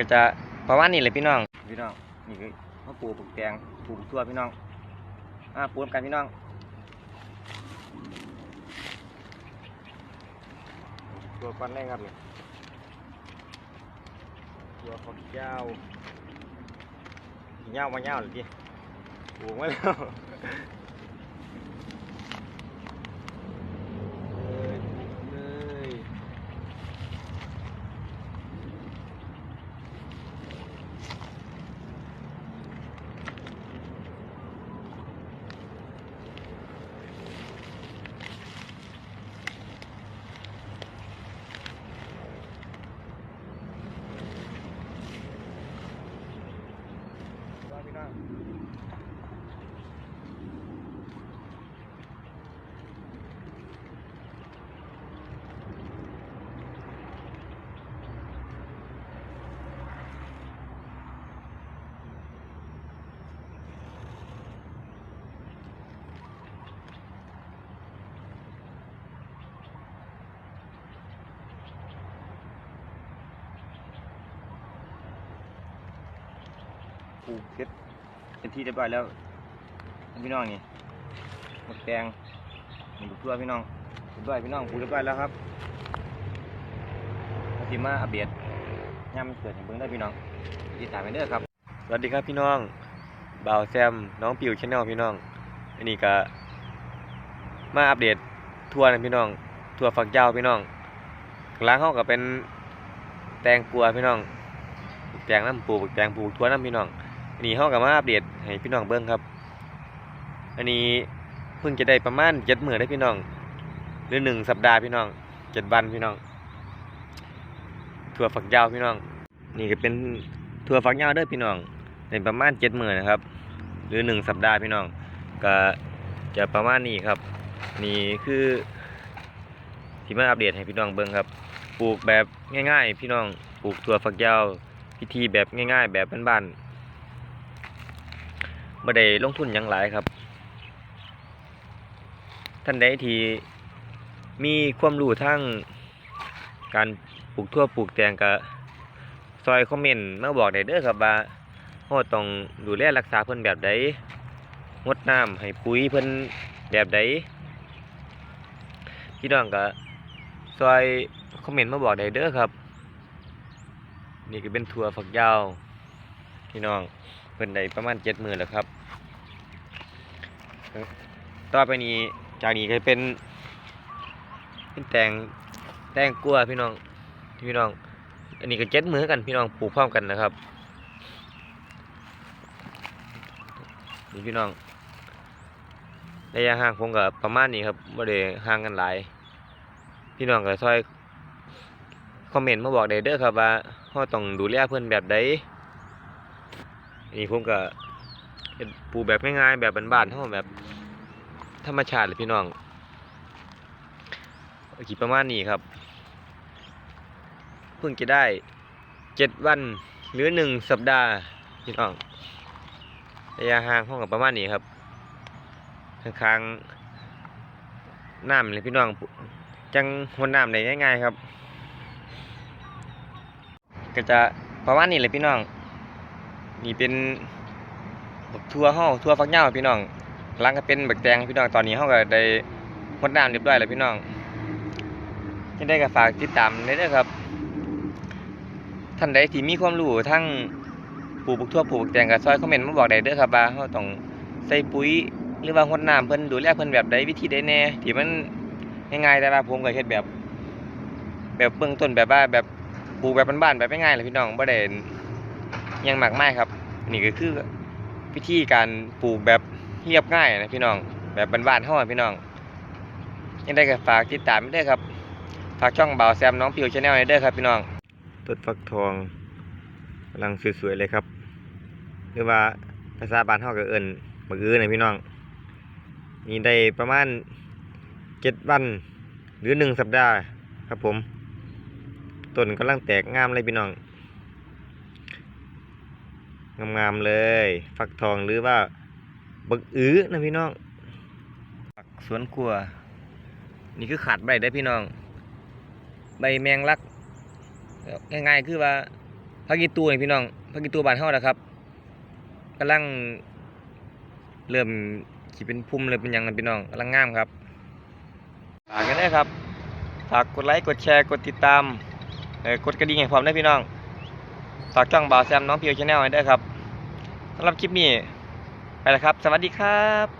ก็จะประมาณนี้เลยพี่น้อง พี่น้อง นี่คือเขาปลูกปลูกแตงปลูกทั่วพี่น้องอ่าปลูกกันพี่น้องตัวก้อนแรกครับนี่ตัวฝักยาวสิยาวมายาวเลยดิปลูกไว้แล้ว ลูกเสร็จเป็นที่เรียบร้อยแล้วพี่น้องนี่หมดแดงนี่บุกตัวพี่น้องเรียบร้อยพี่น้องปลูกเรียบร้อยแล้วครับมาสิมาอัปเดตย่ำเกิดให้เบิ่งได้พี่น้องติดตามไปเด้อครับ สวัสดีครับพี่น้องบ่าวแซมน้องปิวชแนลพี่น้องอันนี้ก็มาอัปเดตทัวร์นะพี่น้องทัวร์ฝักยาวพี่น้องล้างห้องก็เป็นแตงกัวพี่น้องปลูกแตงน้ำปลูกแตงปูทัวร์น้ำพี่น้อง อันนี้ห้องก็มาอัปเดตให้พี่น้องเบิ่งครับ อันนี้เพิ่งจะได้ประมาณเจ็ดหมื้อได้พี่น้อง หรือหนึ่งสัปดาห์พี่น้องเจ็ดวันพี่น้อง ถั่วฝักยาวพี่น้อง นี่ก็เป็นถั่วฝักยาวเด้อพี่น้องในประมาณเจ็ดหมื้อนะครับ หรือหนึ่งสัปดาห์พี่น้อง ก็จะประมาณนี้ครับ นี่คือที่มาอัปเดตให้พี่น้องเบิ่งครับ ปลูกแบบง่าย ๆ พี่น้องปลูกถั่วฝักยาวพิธีแบบง่าย ๆ แบบบ้านๆ บ่ได้ลงทุนหยังหลายครับ ท่านใดที่มีความรู้ทางการปลูกทั่วปลูกแตงก็ซอยคอมเมนต์มาบอกได้เด้อครับว่าเฮาต้องดูแลรักษาเพิ่นแบบใดงดน้ำให้ปุ๋ยเพิ่นแบบใดพี่น้องก็ซอยคอมเมนต์มาบอกได้เด้อครับ นี่ก็เป็นถั่วฝักยาว พี่น้อง พิ่นได้ประมาณเจ็ดหมื่นแล้วครับ ต่อไปนี้จากนี้ก็เป็นเป็นแตงแตงกลัวพี่น้องพี่น้อง อันนี้ก็เจ็ดมือกันพี่น้องปลูกพร้อมกันนะครับนี่พี่น้องระยะห่างผมกับประมาณนี้ครับไม่ได้ห่างกันหลาย พี่น้องก็ช่วยคอมเมนต์มาบอกได้เด้อครับว่าเราต้องดูแลเพื่อนแบบใด นนี้ผมก็ปลูกแบบง่ายๆแบบบ้านๆเท่าแบบธรรมชาติเลยพี่น้องโอเคประมาณนี้ครับเพิ่งจะได้เจ็ดวันหรือหนึ่งสัปดาห์พี่น้องระยะห่างห้องกับประมาณนี้ครับข้างๆน้ำเลยพี่น้องจังหนน้ำได้ง่ายๆครับ ก็จะประมาณนี้เลยพี่น้อง นี่เป็นบักทั่วห้อทั่วฟักเหย้าพี่น้องหลังก็เป็นบักแตงพี่น้องตอนนี้เฮาก็ได้หมดน้ำเรียบร้อยแล้วพี่น้องยังได้ก็ฝากติดตามได้เด้อครับ ท่านใดที่มีความรู้ทั้งปลูกบักทั่วปลูกบักแตงก็ซอยคอมเมนต์มาบอกได้เด้อครับว่าเฮาต้องใส่ปุ๋ยหรือว่าหดน้ำเพิ่นดูแลเพิ่นแบบใดวิธีใดแน่ที่มันง่ายๆแต่ว่าผมก็เฮ็ดแบบ แบบเบื้องต้นแบบว่าแบบปลูกแบบบ้านๆแบบง่ายๆเลยพี่น้องบ่ได้ ยังมากมายครับ นี่ก็คือวิธีการปลูกแบบเรียบง่ายนะพี่น้อง แบบบ้านๆเฮาอะพี่น้อง ยังได้ก็ฝากติดตามได้ครับฝากช่องบ่าวแซมน้องพิวชาแนลไว้ด้ครับพี่น้องต้นฟักทองกำลังสวยๆเลยครับหรือว่าภาษาบ้านเฮาก็เอิ้นบักอื้อนะพี่น้อง นี่ได้ประมาณเจ็ดวันหรือหนึ่งสัปดาห์ครับผมต้นกำลังแตกงามเลยพี่น้อง งามๆเลย ฟักทองหรือว่าบักอื้อนะพี่น้องฝักสวนครัว นี่คือขาดใบได้พี่น้อง ใบแมงลักง่ายๆคือว่าผักอีตูนี่พี่น้องผักอีตูบ้านเฮานะครับกำลังเริ่มสิเป็นพุ่มเลยเป็นยังนะพี่น้องกำลังงามครับฝากกันเด้ครับฝากกดไลค์กดแชร์กดติดตามกดกระดิ่งให้พร้อมด้พี่น้อง ฝากช่องบ่าวแซมน้องพิวชาแนลไว้ด้อครับสำหรับคลิปนี้ ไปแล้วครับ สวัสดีครับ